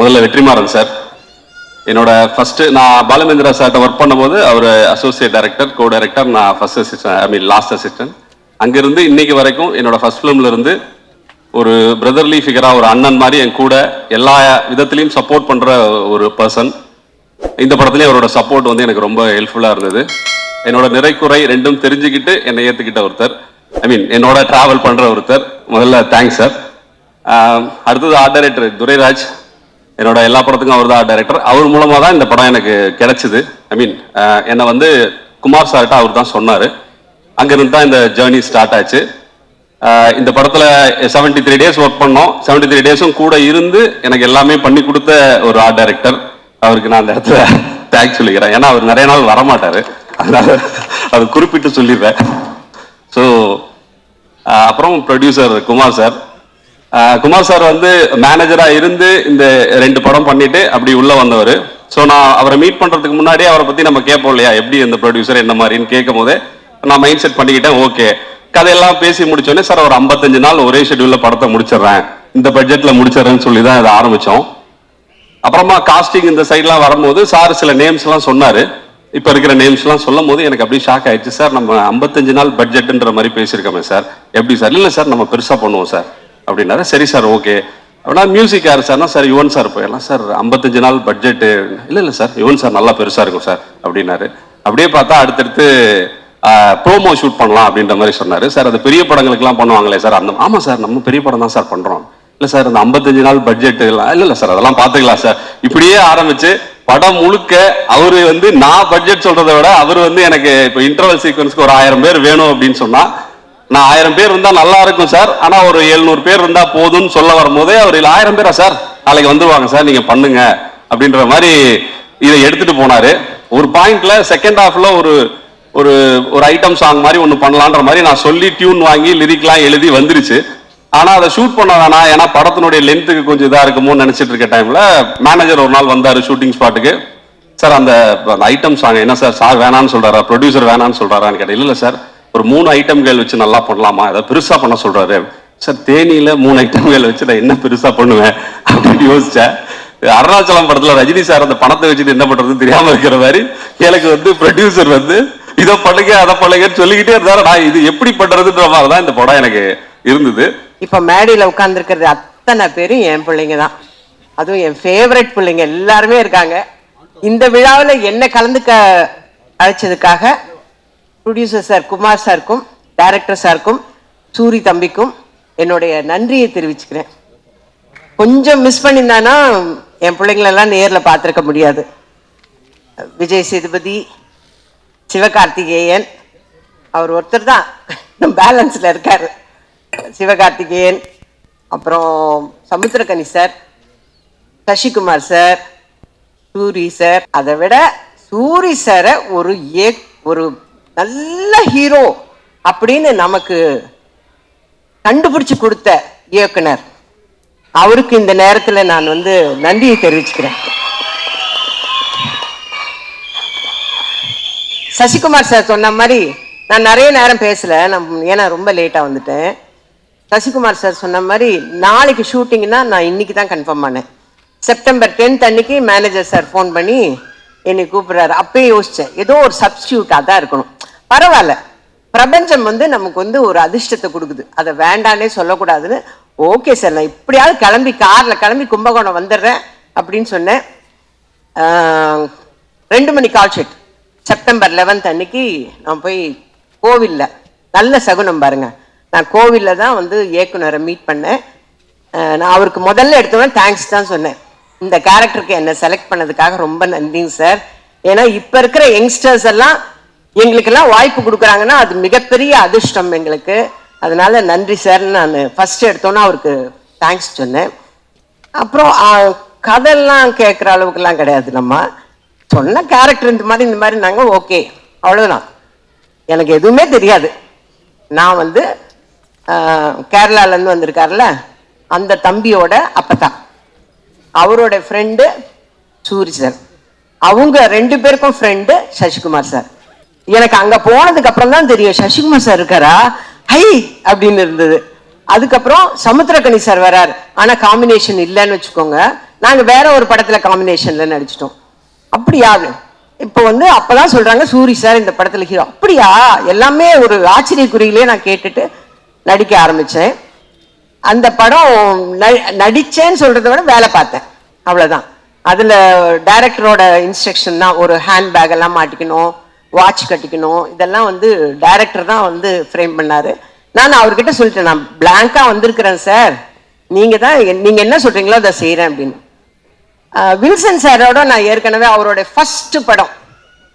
முதல்ல வெற்றிமாறன் சார். என்னோட ஃபர்ஸ்ட் நான் பாலமேந்திரா சார்கிட்ட ஒர்க் பண்ணும்போது அவர் அசோசியேட் டைரக்டர் கோ டைரக்டர் நான் first assistant I mean last assistant அங்கிருந்து இன்னைக்கு வரைக்கும் என்னோட ஃபர்ஸ்ட் ஃபிலிம்ல இருந்து ஒரு பிரதர்லி ஃபிகரா ஒரு அண்ணன் மாதிரி என் கூட எல்லா விதத்திலையும் சப்போர்ட் பண்ற ஒரு பர்சன் இந்த படத்துலேயும் அவரோட சப்போர்ட் வந்து எனக்கு ரொம்ப ஹெல்ப்ஃபுல்லா இருந்தது. என்னோட நிறைக்குறை ரெண்டும் தெரிஞ்சுக்கிட்டு என்னை ஏத்துக்கிட்ட ஒருத்தர். ஐ மீன் என்னோட டிராவல் பண்ற ஒருத்தர். முதல்ல தேங்க்ஸ் சார் அடுத்தது ஆர்ட் டைரக்டர் துரைராஜ். என்னோட எல்லா படத்துக்கும் அவர் தான் டைரக்டர் அவர் மூலமாக தான் இந்த படம் எனக்கு கிடைச்சிது. ஐ மீன் என்னை வந்து குமார் சார்ட்ட அவர் தான் சொன்னார். அங்கிருந்து தான் இந்த ஜேர்னி ஸ்டார்ட் ஆச்சு. இந்த படத்தில் செவன்டி த்ரீ டேஸ் ஒர்க் பண்ணோம். 73 த்ரீ டேஸும் கூட இருந்து எனக்கு எல்லாமே பண்ணி கொடுத்த ஒரு ஆர்ட் டைரக்டர் அவருக்கு நான் அந்த இடத்துல தேங்க்ஸ் சொல்லிக்கிறேன். ஏன்னா அவர் நிறைய நாள் வரமாட்டார். அதனால் அது குறிப்பிட்டு சொல்லிடுறேன். ஸோ அப்புறம் producer Kumar sir Kumar sir வந்து மேனேஜரா இருந்து இந்த ரெண்டு படம் பண்ணிட்டு அப்படி உள்ள வந்தவர். ஸோ நான் அவரை மீட் பண்றதுக்கு முன்னாடியே அவரை பத்தி நம்ம கேட்போம் இல்லையா? எப்படி இந்த ப்ரொடியூசர் என்ன மாதிரின்னு கேட்கும் போதே நான் மைண்ட் செட் பண்ணிக்கிட்டேன் ஓகே கதையெல்லாம் பேசி முடிச்சோடனே சார் ஒரு 55 நாள் ஒரே ஷெட்யூல்ல படத்தை முடிச்சிடுறேன். இந்த பட்ஜெட்ல முடிச்சிடுறேன்னு சொல்லி தான் இதை ஆரம்பிச்சோம். அப்புறமா காஸ்டிங் இந்த சைட்லாம் வரும்போது சார் சில நேம்ஸ் எல்லாம் சொன்னாரு. இப்ப இருக்கிற நேம்ஸ் எல்லாம் சொல்லும் போது எனக்கு அப்படியே ஷாக் ஆயிடுச்சு. சார் நம்ம 55 நாள் பட்ஜெட்ன்ற மாதிரி பேசியிருக்கோமே சார். எப்படி சார்? இல்லை சார் நம்ம பெருசா பண்ணுவோம் சார். அப்படின்னாரு சரி சார் ஓகே. அப்படின்னா மியூசிக் யார் சார்னா சார் யுவன் சார் போயிடலாம். சார் 55 நாள் பட்ஜெட்டு இல்லை இல்லை சார் யுவன் சார் நல்லா பெருசாக இருக்கும் சார் அப்படின்னாரு. அப்படியே பார்த்தா அடுத்தடுத்து ப்ரோமோ ஷூட் பண்ணலாம் அப்படின்ற மாதிரி சொன்னார். சார் அது பெரிய படங்களுக்குலாம் பண்ணுவாங்களே சார் அந்த ஆமாம் சார் நம்ம பெரிய படம் தான் சார் பண்ணுறோம் இல்லை சார் இந்த 55 நாள் பட்ஜெட் எல்லாம் இல்லை இல்லை சார் அதெல்லாம் பார்த்துக்கலாம் சார். இப்படியே ஆரம்பிச்சு படம் முழுக்க அவர் வந்து நான் பட்ஜெட் சொல்கிறத விட அவர் வந்து எனக்கு இப்போ இன்டர்வல் சீக்வன்ஸ்க்கு ஒரு ஆயிரம் பேர் வேணும் அப்படின்னு சொன்னால் நான் ஆயிரம் பேர் இருந்தால் நல்லா இருக்கும் சார். ஆனால் ஒரு எழுநூறு பேர் இருந்தால் போதும்னு சொல்ல வரும்போதே அவர் ஆயிரம் பேரா சார்? நாளைக்கு வந்துருவாங்க சார் நீங்கள் பண்ணுங்க. அப்படின்ற மாதிரி இதை எடுத்துட்டு போனார். ஒரு பாயிண்ட்ல செகண்ட் ஹாஃப்ல ஒரு ஒரு ஒரு ஐட்டம் சாங் மாதிரி ஒன்று பண்ணலான்ற மாதிரி நான் சொல்லி டியூன் வாங்கி லிரிக்லாம் எழுதி வந்துருச்சு. ஆனால் அதை ஷூட் பண்ண வேணாம். ஏன்னா படத்தினுடைய லென்த்துக்கு கொஞ்சம் இதாக இருக்குமோன்னு நினச்சிட்டு இருக்க டைமில் மேனேஜர் ஒரு நாள் வந்தார் ஷூட்டிங் ஸ்பாட்டுக்கு சார் அந்த அந்த ஐட்டம் சாங் என்ன சார்? சார் வேணான்னு சொல்கிறாரா ப்ரொடியூசர் வேணான்னு சொல்கிறாரான்னு கேட்டேன். இல்லை சார். ஒரு மூணு ஐட்டம்கள் வச்சு நல்லா பண்ணலாமா? அதை பெருசா பண்ண சொல்றாரு. சார் தேனியில மூணு ஐட்டம்கள் வச்சு நான் என்ன பெருசா பண்ணுவேன் அப்படின்னு யோசிச்சேன். அருணாச்சலம் படத்துல ரஜினி சார் அந்த பணத்தை வச்சுட்டு என்ன பண்றதுன்னு தெரியாம இருக்கிற மாதிரி எனக்கு வந்து ப்ரொடியூசர் வந்து இதை பண்ணுங்க அதை பண்ணுங்கன்னு சொல்லிக்கிட்டே இருந்தாரு. நான் இது எப்படி பண்றதுன்ற மாதிரி தான் இந்த படம் எனக்கு இருந்தது. இப்ப மேடையில உட்கார்ந்துருக்கிறது அத்தனை பேரும் என் பிள்ளைங்க தான். அதுவும் என் ஃபேவரட் பிள்ளைங்க எல்லாருமே இருக்காங்க. இந்த விழாவில் என்ன கலந்துக்க அழைச்சதுக்காக ப்ரொடியூசர் சார் குமார் சாருக்கும் டைரக்டர் சாருக்கும் சூரி தம்பிக்கும் என்னுடைய நன்றியை தெரிவிச்சுக்கிறேன். கொஞ்சம் மிஸ் பண்ணியிருந்தானா என் பிள்ளைங்களெல்லாம் நேரில் பார்த்துருக்க முடியாது. விஜய் சேதுபதி சிவகார்த்திகேயன் அவர் ஒருத்தர் தான் பேலன்ஸில் இருக்கார். சிவகார்த்திகேயன் அப்புறம் Samuthirakani sir Sasikumar sir Soori sir அதை விட சூரி சாரை ஒரு ஏ ஒரு நல்ல ஹீரோ அப்படின்னு நமக்கு கண்டுபிடிச்சு கொடுத்த இயக்குனர். அவருக்கு இந்த நேரத்தில் நான் வந்து நன்றியை தெரிவிச்சுக்கிறேன். சசிகுமார் சார் சொன்ன மாதிரி நான் நிறைய நேரம் பேசல. நான் ஏன்னா ரொம்ப லேட்டாக வந்துட்டேன். சசிகுமார் சார் சொன்ன மாதிரி நாளைக்கு ஷூட்டிங்னா நான் இன்னைக்கு தான் கன்ஃபார்ம் பண்ணேன். செப்டம்பர் டென்த் அன்னைக்கு மேனேஜர் சார் ஃபோன் பண்ணி என்னை கூப்பிட்றாரு. அப்பயே யோசித்தேன் ஏதோ ஒரு சப்ஸ்டியூட்டாக தான் இருக்கணும். பரவாயில்ல. பிரபஞ்சம் வந்து நமக்கு வந்து ஒரு அதிர்ஷ்டத்தை கொடுக்குது. அதை வேண்டானே சொல்லக்கூடாதுன்னு ஓகே சார் நான் இப்படியாவது கிளம்பி காரில் கிளம்பி கும்பகோணம் வந்துடுறேன் அப்படின்னு சொன்னேன். ரெண்டு மணி கால் ஷீட் செப்டம்பர் லெவன்த் அன்னைக்கு நான் போய் கோவிலில் நல்ல சகுனம் பாருங்க. நான் கோவில்ல தான் வந்து இயக்குனரை மீட் பண்ணேன். நான் அவருக்கு முதல்ல எடுத்தோன்னே தேங்க்ஸ் தான் சொன்னேன். இந்த கேரக்டருக்கு என்னை செலக்ட் பண்ணதுக்காக ரொம்ப நன்றிங்க சார். ஏன்னா இப்போ இருக்கிற யங்ஸ்டர்ஸ் எல்லாம் எங்களுக்கெல்லாம் வாய்ப்பு கொடுக்குறாங்கன்னா அது மிகப்பெரிய அதிர்ஷ்டம் எங்களுக்கு. அதனால நன்றி சார்னு நான் ஃபர்ஸ்ட் எடுத்தோன்னே அவருக்கு தேங்க்ஸ் சொன்னேன். அப்புறம் கதையெல்லாம் கேட்குற அளவுக்குலாம் கிடையாது நம்ம. சொன்ன கேரக்டர் இந்த மாதிரி இந்த மாதிரி நாங்கள் ஓகே அவ்வளோதான் எனக்கு எதுவுமே தெரியாது. நான் வந்து கேரளாலேருந்து வந்திருக்காருல்ல அந்த தம்பியோட அப்பதான். அவரோட ஃப்ரெண்டு சூரி சார். அவங்க ரெண்டு பேருக்கும் ஃப்ரெண்டு சசிகுமார் சார். எனக்கு அங்க போனதுக்கு அப்புறம் தான் தெரியும் சசிகுமார் சார் இருக்காரா? ஹை! அப்படின்னு இருந்தது. அதுக்கப்புறம் சமுத்திரக்கணி சார் வரார். ஆனா காம்பினேஷன் இல்லைன்னு வச்சுக்கோங்க. நாங்க வேற ஒரு படத்துல காம்பினேஷன்ல நடிச்சிட்டோம். அப்படியா? இப்போ வந்து அப்பதான் சொல்றாங்க சூரி சார் இந்த படத்துல ஹீரோ அப்படியா? எல்லாமே ஒரு ஆச்சரியக்குறியிலே நான் கேட்டுட்டு நடிக்க ஆரம்பிச்சேன். அந்த படம் ந- நடிச்சேன்னு சொல்றத விட வேலை பார்த்தேன். அவ்வளவுதான். அதுல டைரக்டரோட இன்ஸ்ட்ரக்ஷன் தான் ஒரு ஹேண்ட் பேக் எல்லாம் மாட்டிக்கணும். வாட்ச் கட்டிக்கணும். இதெல்லாம் வந்து டைரக்டர் தான் வந்து ஃப்ரேம் பண்ணார். நான் அவர்கிட்ட சொல்லிட்டேன் நான் பிளாங்காக வந்திருக்கிறேன் சார் நீங்கள் தான் நீங்கள் என்ன சொல்கிறீங்களோ அதை செய்கிறேன் அப்படின்னு. வில்சன் சாரோட நான் ஏற்கனவே அவரோட ஃபஸ்ட்டு படம்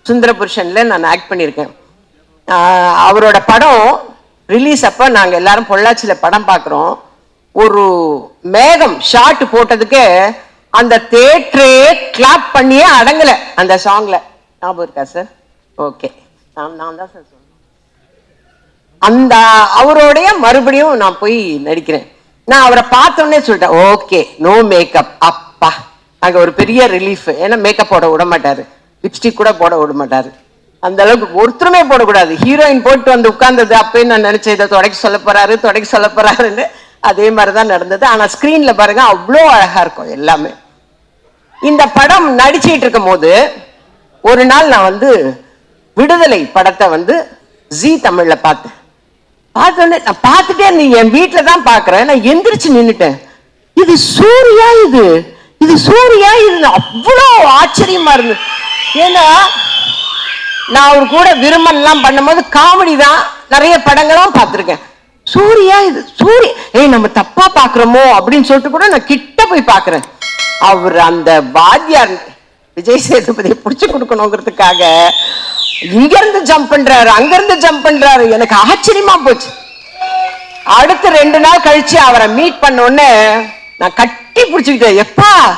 சுந்தர புருஷனில் நான் ஆக்ட் பண்ணியிருக்கேன். அவரோட படம் ரிலீஸ் அப்போ நாங்கள் எல்லாரும் பொள்ளாச்சியில் படம் பார்க்குறோம் ஒரு மேகம் ஷாட் போட்டதுக்கு அந்த தேட்டரே கிளாப் பண்ணியே அடங்கலை அந்த சாங்ல ஞாபகம் இருக்கா சார் ஓகே. நான் நான் தான் சார் சொன்னேன் அந்த அவரோடைய மறுபடியும் நான் போய் நடிக்கிறேன். நான் அவரை பார்த்தோன்னே சொல்லிட்டேன் ஓகே நோ மேக்கப் அப்பா. அங்கே ஒரு பெரிய ரிலீஃப் ஏன்னா மேக்கப் போட விட மாட்டார். லிப்ஸ்டிக் கூட போட விட மாட்டார். அந்த அளவுக்கு ஒருத்தருமே போடக்கூடாது. ஹீரோயின் போட்டு வந்து உட்கார்ந்தது அப்பயும் நான் நினைச்சேன் இதை தொடக்கி சொல்ல போறாரு தொடக்கி சொல்ல போறாருன்னு. அதே மாதிரி தான் நடந்தது. ஆனால் ஸ்க்ரீனில் பாருங்க அவ்வளோ அழகா இருக்கும் எல்லாமே. இந்த படம் நடிச்சிட்டு இருக்கும் போது ஒரு நாள் நான் வந்து விடுதலை படத்தை வந்து ஜி தமிழ்ல பார்த்தேன் பார்த்தோன்னே நான் பார்த்துட்டே நீ என் வீட்டில் தான் பார்க்குறேன். நான் எந்திரிச்சு நின்னுட்டேன். இது சூர்யா இது? இது சூர்யா இது? அவ்வளோ ஆச்சரியமா இருந்தது ஏன்னா நான் அவர் கூட விரும்பலாம் பண்ணும்போது காமெடி தான். நிறைய படங்களும் பார்த்துருக்கேன். சூர்யா இது? சூரிய ஏய் நம்ம தப்பா பாக்குறோமோ அப்படின்னு சொல்லிட்டு கூட நான் கிட்ட போய் பார்க்குறேன். அவர் அந்த வாத்தியார் விஜய் சேதுபதியை பிடிச்சி கொடுக்கணுங்கிறதுக்காக இங்க இருந்து ஜம்ப் பண்றாரு அங்க இருந்து ஜம்ப் பண்றாரு. எனக்கு ஆச்சரியமா போச்சு. அடுத்த ரெண்டு நாள் கழிச்சு அவரை மீட் பண்ண உடனே நான் கட்டி பிடிச்சுக்கிட்டேன். எப்பா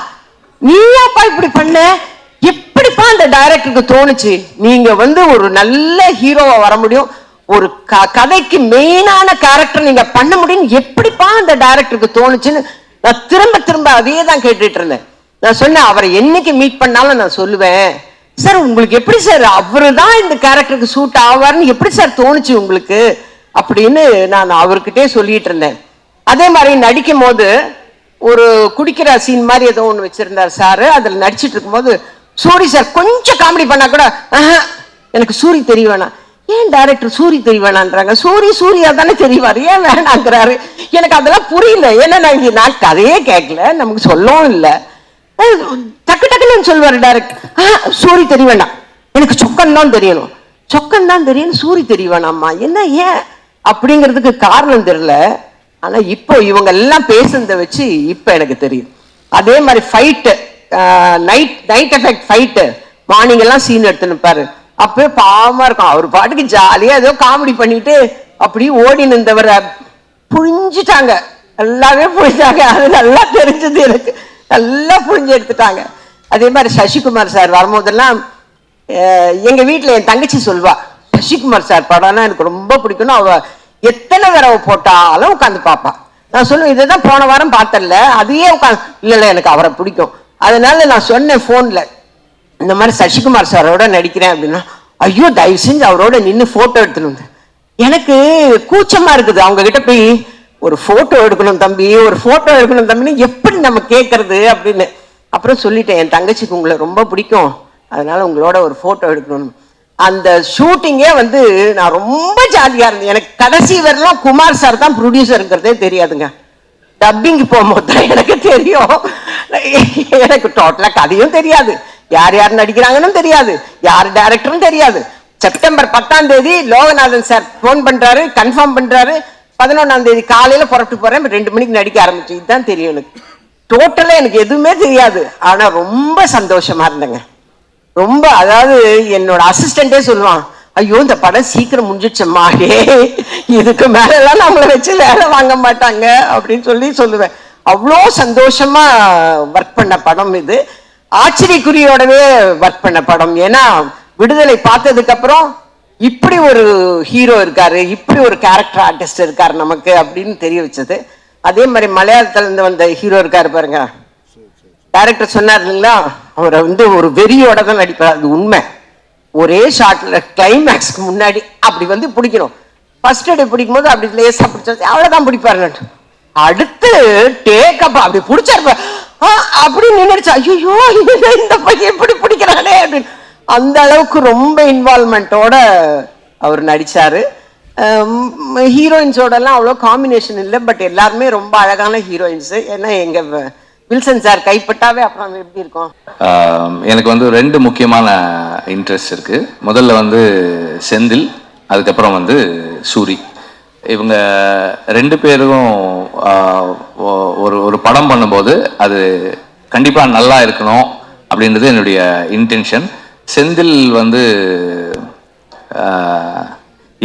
நீயாப்பா இப்படி பண்ண? எப்படிப்பா அந்த டைரக்டருக்கு தோணுச்சு? நீங்க வந்து ஒரு நல்ல ஹீரோவா வர முடியும். ஒரு க- கதைக்கு மெயினான கேரக்டர் நீங்க பண்ண முடியும் எப்படிப்பா அந்த டைரக்டருக்கு தோணுச்சுன்னு நான் திரும்ப திரும்ப அதையே தான் கேட்டுட்டு இருந்தேன். நான் சொன்னேன் அவரை என்னைக்கு மீட் பண்ணாலும் நான் சொல்லுவேன். சார் உங்களுக்கு எப்படி சார் அவரு தான் இந்த கேரக்டருக்கு சூட் ஆவார்னு எப்படி சார் தோணுச்சு உங்களுக்கு? அப்படின்னு நான் அவர்கிட்டே சொல்லிட்டு இருந்தேன். அதே மாதிரி நடிக்கும் போது ஒரு குடிக்கிற சீன் மாதிரி ஏதோ ஒன்று வச்சிருந்தார் சார் அதில் நடிச்சிட்டு இருக்கும்போது சூரி சார் கொஞ்சம் காமெடி பண்ணா கூட எனக்கு சூரி தெரிய வேணாம். ஏன் டைரக்டர் சூரி தெரிய வேணான்றாங்க சூரி சூரியா தானே தெரியவாரு ஏன் வேணாங்கிறாரு? எனக்கு அதெல்லாம் புரியல. ஏன்னா நான் இங்கே நான் கதையே கேட்கல. நமக்கு சொல்லவும் இல்லை. டக்கு டக்குன்னு சொல்லுவாரு டைரக்ட் சூரி தெரிய வேண்டாம். எனக்கு சொக்கன் தான் தெரியணும். சொக்கன் தான் தெரியணும் சூரி தெரிய வேணாம்மா. என்ன ஏன் அப்படிங்கிறதுக்கு காரணம் தெரியல. ஆனா இப்போ இவங்க எல்லாம் பேசுனதை வச்சு இப்போ எனக்கு தெரியும். அதே மாதிரி fight night night effect fight morning எல்லாம் சீன் எடுத்து நிற்பாரு அப்பவே பாவமா இருக்கும். அவர் பாட்டுக்கு ஜாலியா ஏதோ காமெடி பண்ணிட்டு அப்படியே ஓடி நின்றவரை புழிஞ்சிட்டாங்க. எல்லாமே புழிஞ்சாங்க. அது நல்லா தெரிஞ்சது எனக்கு. நல்லா புரிஞ்சு எடுத்துட்டாங்க. அதே மாதிரி சசிகுமார் சார் வரும்போதெல்லாம் அஹ், எங்க வீட்டில் என் தங்கச்சி சொல்வா சசிகுமார் சார் படம்னா எனக்கு ரொம்ப பிடிக்கும்னு அவ எத்தனை தடவை போட்டாலும் உட்காந்து பாப்பா நான் சொல்லுவேன் இதுதான் போன வாரம் பார்த்தல அதையே உட்காந்து இல்லை இல்லை எனக்கு அவரை பிடிக்கும். அதனால நான் சொன்னேன் போன்ல இந்த மாதிரி சசிகுமார் சாரோட நடிக்கிறேன் அப்படின்னா ஐயோ தயவு செஞ்சு அவரோட நின்று போட்டோ எடுத்துன்னு வந்தேன். எனக்கு கூச்சமா இருக்குது. அவங்க கிட்ட போய் ஒரு போட்டோ எடுக்கணும் தம்பி ஒரு போட்டோ எடுக்கணும் தம்பின்னு எப்படி நம்ம கேட்கறது அப்படின்னு. அப்புறம் சொல்லிட்டேன் என் தங்கச்சிக்கு உங்களை ரொம்ப பிடிக்கும். அதனால உங்களோட ஒரு போட்டோ எடுக்கணும். அந்த ஷூட்டிங்கே வந்து நான் ரொம்ப ஜாலியாக இருந்தேன். எனக்கு கடைசி வரலாம் குமார் சார் தான் ப்ரொடியூசருங்கிறதே தெரியாதுங்க. டப்பிங்கு போகும்போது தான் எனக்கு தெரியும். எனக்கு டோட்டலாக கதையும் தெரியாது. யார் யார் நடிக்கிறாங்கன்னு தெரியாது. யார் டேரக்டரும் தெரியாது. செப்டம்பர் பத்தாம் தேதி லோகநாதன் சார் ஃபோன் பண்ணுறாரு கன்ஃபார்ம் பண்ணுறாரு பதினொன்றாம் தேதி காலையில் புறப்பட்டு போறேன். ரெண்டு மணிக்கு நடிக்க ஆரம்பிச்சு. இதுதான் தெரியும் எனக்கு. டோட்டலாக எனக்கு எதுவுமே தெரியாது. ஆனா ரொம்ப சந்தோஷமா இருந்தேங்க. ரொம்ப அதாவது என்னோட அசிஸ்டண்டே சொல்லுவான் ஐயோ இந்த படம் சீக்கிரம் முடிஞ்சிடுச்சம்மா. இதுக்கு மேலெல்லாம் நம்மளை வச்சு வேலை வாங்க மாட்டாங்க. அப்படின்னு சொல்லி சொல்லுவேன். அவ்வளோ சந்தோஷமா ஒர்க் பண்ண படம் இது. ஆச்சரியக்குறியோடவே ஒர்க் பண்ண படம். ஏன்னா விடுதலை பார்த்ததுக்கப்புறம் இப்படி ஒரு ஹீரோ இருக்காரு இப்படி ஒரு கேரக்டர் ஆர்டிஸ்ட் இருக்காரு நமக்கு அப்படின்னு தெரிய வச்சது. அதே மாதிரி மலையாளத்துல இருந்து வந்த ஹீரோ இருக்காரு பாருங்க. டேரக்டர் சொன்னார் இல்லைங்களா? அவரை வந்து ஒரு வெறியோட தான் நடிப்பார். அது உண்மை. ஒரே ஷார்ட்ல கிளைமேக்ஸ்க்கு முன்னாடி அப்படி வந்து பிடிக்கணும். ஃபர்ஸ்ட் டே பிடிக்கும் போது அப்படி லேசா பிடிச்சா அவ்வளவுதான் பிடிப்பாரு அடுத்து டேக் அப் அப்படி பிடிச்சாரு பாரு. ஆ அப்படி நின்றுச்சு ஐயோ இந்த பையன் எப்படி பிடிக்கிறானே அப்படின்னு. அந்த அளவுக்கு ரொம்ப இன்வால்மெண்ட்டோட அவர் நடித்தார் ஹீரோயின்ஸோடலாம் அவ்வளோ காம்பினேஷன் இல்லை பட் எல்லாருமே ரொம்ப அழகான ஹீரோயின்ஸு ஏன்னா எங்கள் வில்சன் சார் கைப்பட்டாவே அப்புறம் எப்படி இருக்கும்? எனக்கு வந்து ரெண்டு முக்கியமான இன்ட்ரெஸ்ட் இருக்குது முதல்ல வந்து செந்தில் அதுக்கப்புறம் வந்து சூரி. இவங்க ரெண்டு பேரும் ஒ- ஒரு ஒரு படம் பண்ணும்போது அது கண்டிப்பாக நல்லா இருக்கணும் அப்படின்றது என்னுடைய இன்டென்ஷன் செந்தில் வந்து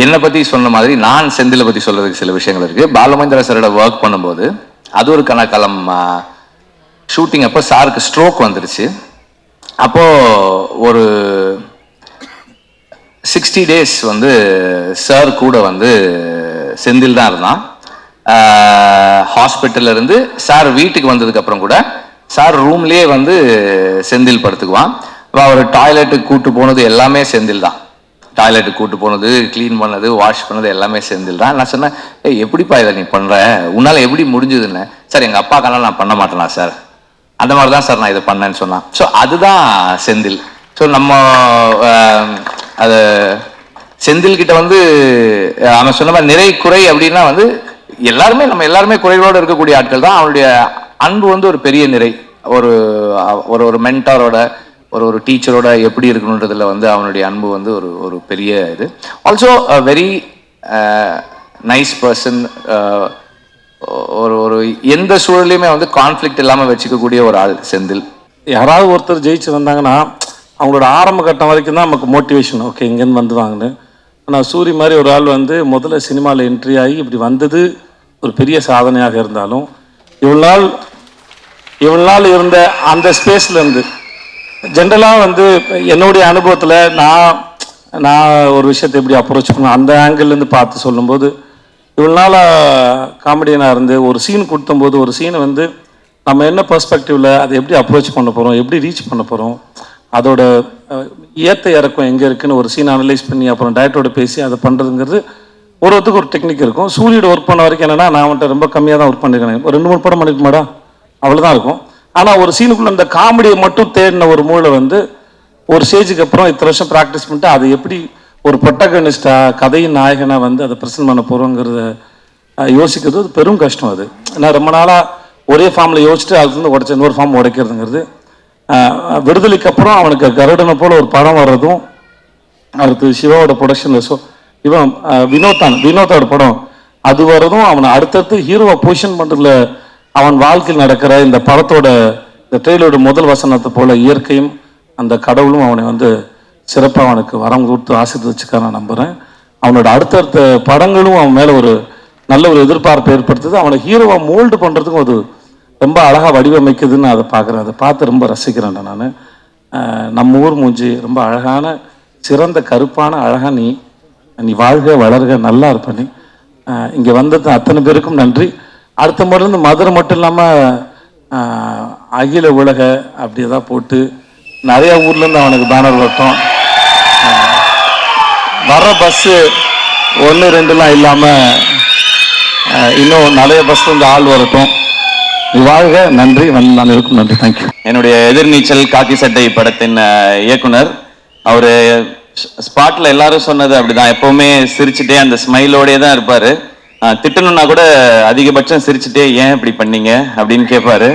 என்னை பற்றி சொன்ன மாதிரி நான் செந்திலை பற்றி சொல்கிறதுக்கு சில விஷயங்கள் இருக்குது பாலமேந்திர சாரோட ஒர்க் பண்ணும்போது அது ஒரு கணக்காலம் ஷூட்டிங் அப்போ சாருக்கு ஸ்ட்ரோக் வந்துருச்சு. அப்போது ஒரு சிக்ஸ்டி டேஸ் வந்து சார் கூட வந்து செந்தில் தான் இருந்தான். ஹாஸ்பிட்டல்ல இருந்து சார் வீட்டுக்கு வந்ததுக்கப்புறம் கூட சார் ரூம்லேயே வந்து செந்தில் படுத்துக்குவான். இப்போ அவர் டாய்லெட்டுக்கு கூட்டு போனது எல்லாமே செந்தில் தான் டாய்லெட்டுக்கு கூட்டு போனது க்ளீன் பண்ணது வாஷ் பண்ணது எல்லாமே செந்தில் தான் நான் சொன்னேன் ஏய் எப்படிப்பா இதை நீ பண்ணுற உன்னால் எப்படி முடிஞ்சதுன்னு? சார் எங்கள் அப்பாக்கெல்லாம் நான் பண்ண மாட்டேனா சார்? அந்த மாதிரி தான் சார் நான் இதை பண்ணேன்னு சொன்னான். ஸோ அதுதான் செந்தில். ஸோ நம்ம அது செந்தில் கிட்ட வந்து அவன் சொன்ன மாதிரி நிறை குறை அப்படின்னா வந்து எல்லாருமே நம்ம எல்லாருமே குறைகளோடு இருக்கக்கூடிய ஆட்கள் தான். அவனுடைய அன்பு வந்து ஒரு பெரிய நிறை. ஒரு ஒரு ஒரு மென்டாரோட ஒரு ஒரு டீச்சரோட எப்படி இருக்கணுன்றதுல வந்து அவனுடைய அன்பு வந்து ஒரு ஒரு பெரிய இது. ஆல்சோ வெரி நைஸ் பர்சன் ஒரு ஒரு எந்த சூழலையுமே வந்து கான்ஃப்ளிக்ட் இல்லாமல் வச்சுக்கக்கூடிய ஒரு ஆள் செந்தில். யாராவது ஒருத்தர் ஜெயிச்சு வந்தாங்கன்னா அவங்களோட ஆரம்ப கட்டம் வரைக்கும் தான் நமக்கு மோட்டிவேஷன் ஓகே இங்கேருந்து வந்துவாங்கன்னு ஆனால் சூரி மாதிரி ஒரு ஆள் வந்து முதல்ல சினிமாவில் என்ட்ரி ஆகி இப்படி வந்தது ஒரு பெரிய சாதனையாக இருந்தாலும் இவ்வளோ நாள் இவ்வளோ நாள் இருந்த அந்த ஸ்பேஸ்லேருந்து ஜென்ரலாக வந்து என்னுடைய அனுபவத்தில் நான் நான் ஒரு விஷயத்தை எப்படி அப்ரோச் பண்ணுவேன் அந்த ஆங்கிள்லேருந்து பார்த்து சொல்லும்போது இவ்வளோ நாளாக காமெடியனாக இருந்து ஒரு சீன் கொடுத்தம்போது ஒரு சீனை வந்து நம்ம என்ன பர்ஸ்பெக்டிவில் அதை எப்படி அப்ரோச் பண்ண போகிறோம் எப்படி ரீச் பண்ண போகிறோம் அதோட ஏற்ற இறக்கம் எங்கே இருக்குன்னு ஒரு சீன் அனலைஸ் பண்ணி அப்புறம் டேரக்டரோட பேசி அதை பண்ணுறதுங்கிறது ஒரு ஒருத்துக்கு ஒரு டெக்னிக் இருக்கும். சூரியோட ஒர்க் பண்ண வரைக்கும் என்னென்னா நான் அவன்கிட்ட ரொம்ப கம்மியாக தான் ஒர்க் பண்ணிருக்கேன். ஒரு ரெண்டு மூணு படம் பண்ணிருக்க மாடா அவ்வளோதான் இருக்கும். ஆனால் ஒரு சீனுக்குள்ள அந்த காமெடியை மட்டும் தேடின ஒரு மூளை வந்து ஒரு ஸ்டேஜுக்கு அப்புறம் இத்தனை வருஷம் ப்ராக்டிஸ் பண்ணிட்டு அது எப்படி ஒரு ப்ரொட்டகனிஸ்டா கதையின் நாயகனாக வந்து அதை பிரசன் பண்ண போகிறோங்கிறத யோசிக்கிறது அது பெரும் கஷ்டம் அது. நான் ரொம்ப நாளாக ஒரே ஃபார்மில் யோசிச்சுட்டு அதுல வந்து உடச்ச இன்னொரு ஃபார்ம் உடைக்கிறதுங்கிறது விடுதலைக்கு அப்புறம் அவனுக்கு கருடனை போல் ஒரு படம் வர்றதும் அடுத்து சிவாவோட ப்ரொடக்ஷனில் ஸோ இவன் வினோத்தான் வினோதான் வினோத்தோட படம். அது வரதும் அவனை அடுத்தடுத்து ஹீரோவை பொசிஷன் பண்ணுறதுல அவன் வாழ்க்கையில் நடக்கிற இந்த படத்தோட இந்த ட்ரெயிலோட முதல் வசனத்தை போல இயற்கையும் அந்த கடவுளும் அவனை வந்து சிறப்பாக அவனுக்கு வரம் கொடுத்து ஆசீர்வதிச்சுக்க நான் நம்புகிறேன் அவனோட அடுத்தடுத்த படங்களும் அவன் மேலே ஒரு நல்ல ஒரு எதிர்பார்ப்பு ஏற்படுத்துது. அவனை ஹீரோவை மோல்டு பண்ணுறதுக்கும் அது ரொம்ப அழகாக வடிவமைக்குதுன்னு அதை பார்க்குறேன். அதை பார்த்து ரொம்ப ரசிக்கிறேன் நான். நம்ம ஊர் மூஞ்சி ரொம்ப அழகான சிறந்த கருப்பான அழகாக நீ நீ வாழ்க வளர்க நல்லா இருப்ப நீ. இங்கே வந்தது அத்தனை பேருக்கும் நன்றி. அடுத்த முறை மதுரை மட்டும் இல்லாமல் அகில உலக அப்படி ஏதாவது போட்டு நிறைய ஊர்லேருந்து அவனுக்கு பேனர் வரட்டும். வர பஸ்ஸு ஒன்று ரெண்டுலாம் இல்லாமல் இன்னும் நிறைய பஸ் வந்து ஆள் வரட்டும். வாழ்க நன்றி வந்து நான் இருக்கும் நன்றி தேங்க்யூ என்னுடைய எதிர்நீச்சல் காக்கி சட்டை படத்தின் இயக்குனர் அவர் ஸ்பாட்டில் எல்லாரும் சொன்னது அப்படிதான். எப்பவுமே சிரிச்சுட்டே அந்த ஸ்மைலோடே தான் இருப்பாரு. திட்டணும்னா கூட அதிகபட்சம் சிரிச்சுட்டே ஏன் இப்படி பண்ணீங்க அப்படின்னு கேட்பாரு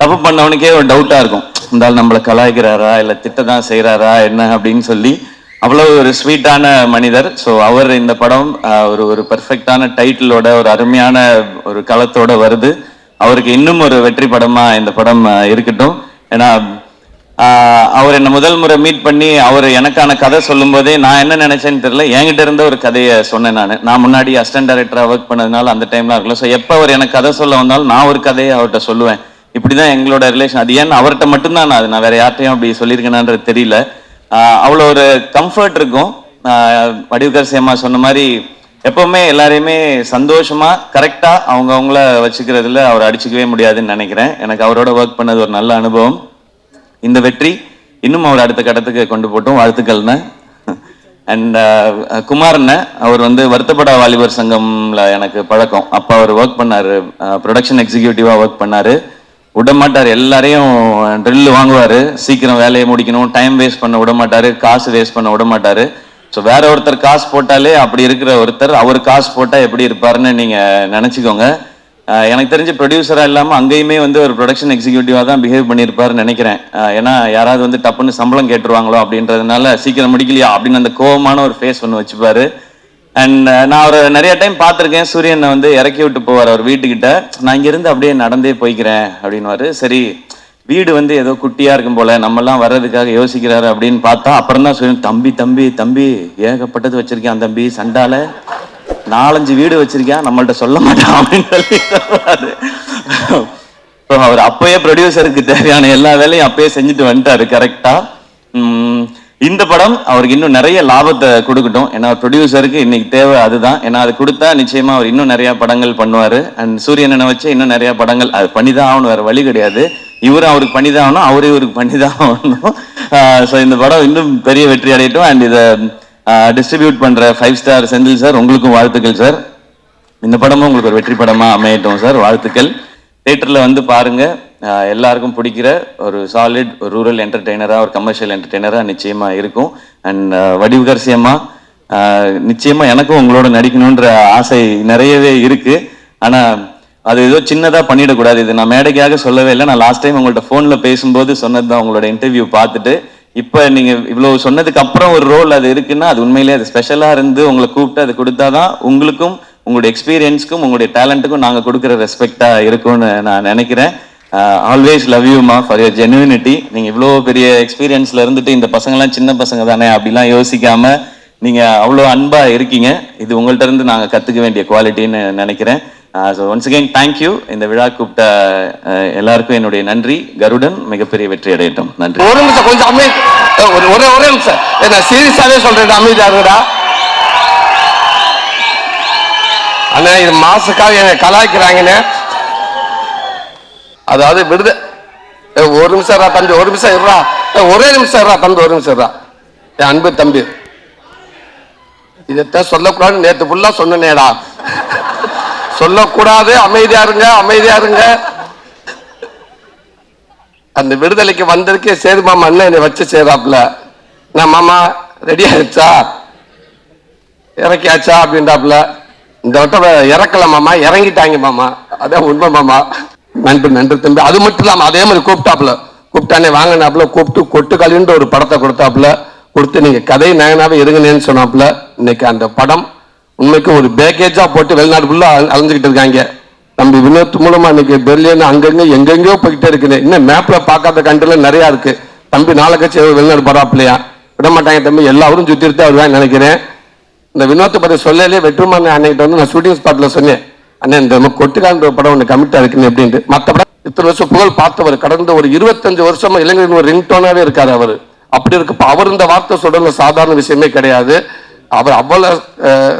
தப்பு பண்ணவனுக்கே ஒரு டவுட்டா இருக்கும். இந்த ஆள் நம்மளை கலாய்க்கிறாரா? இல்ல திட்ட தான் செய்யறாரா என்ன? அப்படின்னு சொல்லி அவ்வளவு ஒரு ஸ்வீட்டான மனிதர். ஸோ அவர் இந்த படம் ஒரு ஒரு பர்ஃபெக்டான டைட்டிலோட ஒரு அருமையான ஒரு களத்தோட வருது. அவருக்கு இன்னும் ஒரு வெற்றி படமா இந்த படம் இருக்கட்டும். ஏன்னா அவர் என்னை முதல் முறை மீட் பண்ணி அவர் எனக்கான கதை சொல்லும் போதே நான் என்ன நினைச்சேன்னு தெரியல. என்கிட்ட இருந்த ஒரு கதையை சொன்னேன் நான். நான் முன்னாடி அசிஸ்டன்ட் டைரக்டராக ஒர்க் பண்ணதுனால அந்த டைம்லாம் இருக்கல. ஸோ எப்போ அவர் எனக்கு கதை சொல்ல வந்தாலும் நான் ஒரு கதையை அவர்கிட்ட சொல்லுவேன். இப்படி தான் எங்களோட ரிலேஷன் அது ஏன் அவர்கிட்ட மட்டும்தான் நான் அது நான் வேற யார்ட்டையும் அப்படி சொல்லியிருக்கேனான்றது தெரியல. அவ்வளோ ஒரு கம்ஃபர்ட் இருக்கும். ஆஹ், வடிவுகர் சேமா சொன்ன மாதிரி எப்பவுமே எல்லாரையுமே சந்தோஷமா கரெக்டாக அவங்கவுங்கள வச்சுக்கிறதுல அவர் அடிச்சுக்கவே முடியாதுன்னு நினைக்கிறேன். எனக்கு அவரோட ஒர்க் பண்ணது ஒரு நல்ல அனுபவம். இந்த வெற்றி இன்னும் அவர் அடுத்த கட்டத்துக்கு கொண்டு போட்டும். வாழ்த்துக்கள்னு அண்ட் uh, குமார்ண்ண அவர் வந்து வருத்தப்பட வாலிபர் சங்கம்ல எனக்கு பழக்கம். அப்போ அவர் ஒர்க் பண்ணாரு. ப்ரொடக்ஷன் எக்ஸிக்யூட்டிவாக ஒர்க் பண்ணார். விடமாட்டார். எல்லாரையும் ட்ரில் வாங்குவார். சீக்கிரம் வேலையை முடிக்கணும். டைம் வேஸ்ட் பண்ண விடமாட்டார். காசு வேஸ்ட் பண்ண விடமாட்டார். ஸோ வேற ஒருத்தர் காசு போட்டாலே அப்படி இருக்கிற ஒருத்தர் அவர் காசு போட்டால் எப்படி இருப்பாருன்னு நீங்கள் நினச்சிக்கோங்க. எனக்கு தெரிஞ்சு ப்ரொடியூசராக இல்லாமல் அங்கேயுமே வந்து ஒரு ப்ரொடக்ஷன் எக்ஸிக்யூட்டிவாக தான் பிஹேவ் பண்ணியிருப்பாருன்னு நினைக்கிறேன். ஏன்னா யாராவது வந்து டப்புன்னு சம்பளம் கேட்டுருவாங்களோ அப்படின்றதுனால சீக்கிரம் முடிக்கலையா அப்படின்னு அந்த கோபமான ஒரு ஃபேஸ் ஒன்று வச்சுப்பார். அண்ட் நான் அவர் நிறைய டைம் பார்த்துருக்கேன். சூரியனை வந்து இறக்கி விட்டு போவார் அவர் வீட்டுக்கிட்ட. நான் இங்கேருந்து அப்படியே நடந்தே போய்க்கிறேன் அப்படின்னுவாரு. சரி வீடு வந்து ஏதோ குட்டியாக இருக்கும் போல நம்மலாம் வர்றதுக்காக யோசிக்கிறாரு அப்படின்னு பார்த்தா அப்புறம் தான் சூரியன் தம்பி தம்பி தம்பி ஏகப்பட்டது வச்சிருக்கேன் தம்பி சண்டால நாலஞ்சு வீடு வச்சிருக்கேன் நம்மள்ட்ட சொல்ல மாட்டான் அப்படின்னு சொல்லி சொல்றாரு. அவர் அப்பயே ப்ரொடியூசருக்கு தேவையான எல்லா வேலையும் அப்பயே செஞ்சுட்டு வந்துட்டாரு கரெக்டா இந்த படம் அவருக்கு இன்னும் நிறைய லாபத்தை கொடுக்கட்டும். ஏன்னா ப்ரொடியூசருக்கு இன்னைக்கு தேவை அதுதான். ஏன்னா அது கொடுத்தா நிச்சயமா அவர் இன்னும் நிறைய படங்கள் பண்ணுவாரு. அண்ட் சூரியனை வச்சு இன்னும் நிறைய படங்கள் அது பண்ணிதான் ஆகணும் வேற வழி கிடையாது. இவரும் அவருக்கு பண்ணிதான் ஆகணும் அவரும் இவருக்கு பண்ணிதான் ஆகணும். ஸோ இந்த படம் இன்னும் பெரிய வெற்றி அடையட்டும். அண்ட் இதை டிஸ்ட்ரிபியூட் பண்ணுற ஃபைவ் ஸ்டார் செந்தில் சார் உங்களுக்கும் வாழ்த்துக்கள் சார் இந்த படமும் உங்களுக்கு ஒரு வெற்றி படமாக அமையட்டும் சார் வாழ்த்துக்கள். தேட்டரில் வந்து பாருங்கள் எல்லாருக்கும் பிடிக்கிற ஒரு சாலிட் ஒரு ரூரல் என்டர்டெய்னராக ஒரு கமர்ஷியல் என்டர்டெய்னராக நிச்சயமாக இருக்கும். அண்ட் வடிவகரிசியமாக நிச்சயமாக எனக்கும் உங்களோட நடிக்கணுன்ற ஆசை நிறையவே இருக்குது ஆனால் அது ஏதோ சின்னதாக பண்ணிடக்கூடாது. இது நான் மேடைக்காக சொல்லவே இல்லை. நான் லாஸ்ட் டைம் உங்கள்ட்ட ஃபோனில் பேசும்போது சொன்னது தான் உங்களோட இன்டர்வியூ பார்த்துட்டு. இப்போ நீங்கள் இவ்வளோ சொன்னதுக்கு அப்புறம் ஒரு ரோல் அது இருக்குன்னா அது உண்மையிலே அது ஸ்பெஷலாக இருந்து உங்களை கூப்பிட்டு அது கொடுத்தாதான் உங்களுக்கும் உங்களுடைய எக்ஸ்பீரியன்ஸ்க்கும் உங்களுடைய டேலண்ட்டுக்கும் நாங்கள் கொடுக்குற ரெஸ்பெக்டாக இருக்கும்னு நான் நினைக்கிறேன். Always love you ma'am for your genuinity நீங்கள் இவ்வளோ பெரிய எக்ஸ்பீரியன்ஸில் இருந்துட்டு இந்த பசங்களாம் சின்ன பசங்க தானே அப்படிலாம் யோசிக்காமல் நீங்க அவ்வளோ அன்பா இருக்கீங்க. இது உங்கள்ட்ட இருந்து நாங்க கத்துக்க வேண்டிய குவாலிட்டின்னு நினைக்கிறேன். ஸோ ஒன்ஸ் அகெயின் தேங்க்யூ இந்த விழா கூப்பிட்ட எல்லாருக்கும் என்னுடைய நன்றி. கருடன் மிகப்பெரிய வெற்றி அடையட்டும். நன்றி. ஒரு நிமிஷம் கொஞ்சம் அமை ஒரு ஒரே ஒரே நிமிஷம். ஏய், நான் சீரியஸாவே சொல்றேன் அண்ணா இது மாசுக்காக என்னை கலாய்க்கிறாங்கண்ணே. அதாவது விடுத ஒரு நிமிஷம் இருடா தம்பி ஒரு நிமிஷம் இருடா. ஒரே நிமிஷம் இருறா தம்பி ஒரு நிமிஷம் இருறா என் அன்பு தம்பி. இதைத்தான் சொல்லக்கூடாதுன்னு நேத்து ஃபுல்லா சொன்னேடா சொல்லக்கூடாது அமைதியா இருங்க அமைதியா இருங்க. அந்த விடுதலைக்கு வந்திருக்கே சேது மாமா அண்ணன் என்னை வச்சு செய்தாப்புல. நான் மாமா ரெடி ஆயிடுச்சா? இறக்கியாச்சா? அப்படின்றாப்புல. இந்த வட்டம் இறக்கல மாமா இறங்கிட்டாங்க மாமா. அதான் உண்மை மாமா. நன்றி நன்றி தம்பி. அது மட்டும் இல்லாம அதே மாதிரி கூப்பிட்டாப்புல. கூப்பிட்டானே வாங்கினாப்புல கூப்பிட்டு கொட்டு ஒரு படத்தை கொடுத்தாப்புல. கொடுத்து நீங்கள் கதை நயனாவே இருங்கன்னு சொன்னாப்புல இன்னைக்கு அந்த படம் உண்மைக்கு ஒரு பேக்கேஜாக போட்டு வெளிநாடு ஃபுல்லாக அலைஞ்சிக்கிட்டு இருக்காங்க. நம்ம வினோத் மூலமா இன்னைக்கு பெர்லியன் அங்கங்க எங்கெங்கயோ போய்கிட்டே இருக்குது. இன்னும் மேப்ல பார்க்காத கண்ட்ரில நிறையா இருக்கு. தம்பி நாளை கட்சி வெளிநாடு போறாப்லையா விட மாட்டாங்க தம்பி எல்லாரும் சுற்றி எடுத்து வருவான்னு நினைக்கிறேன். இந்த வினோத்தை பற்றி சொல்லலே வெற்றுமான அன்னைக்கிட்ட வந்து நான் ஷூட்டிங் ஸ்பாட்ல சொன்னேன். அண்ணன் இந்த நம்ம கொட்டுக்கான்ற படம் ஒன்று கமிட்டா இருக்குன்னு அப்படின்ட்டு. மற்ற படம் இத்தனை வருஷம் புகழ் பார்த்தவர் கடந்த ஒரு இருபத்தஞ்சு வருஷமா இளைஞரின் ஒரு ரிங்டோனாவே இருக்காரு அவர். அப்படி இருக்கப்ப அவர் இந்த வார்த்தை சொல்றது சாதாரண விஷயமே கிடையாது. அவர் அவ்வளவு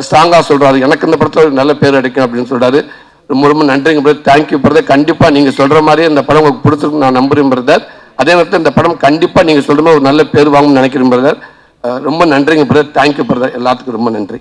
ஸ்ட்ராங்கா சொல்றாரு. எனக்கு இந்த படத்தில் நல்ல பேர் அடிக்கும் அப்படின்னு சொல்றாரு. ரொம்ப ரொம்ப நன்றிங்க பிரதர் தேங்க்யூ பிரதர் கண்டிப்பா நீங்க சொல்ற மாதிரி இந்த படம் உங்களுக்கு பிடிச்சிருக்கு நான் நம்புறேன் பிரதர் அதே நேரத்தில் இந்த படம் கண்டிப்பா நீங்க சொல்ற மாதிரி ஒரு நல்ல பேர் வாங்கணும்னு நினைக்கிறேன் பிரதர் ரொம்ப நன்றிங்க பிரதர் தேங்க்யூ பிரதர் எல்லாத்துக்கும் ரொம்ப நன்றி.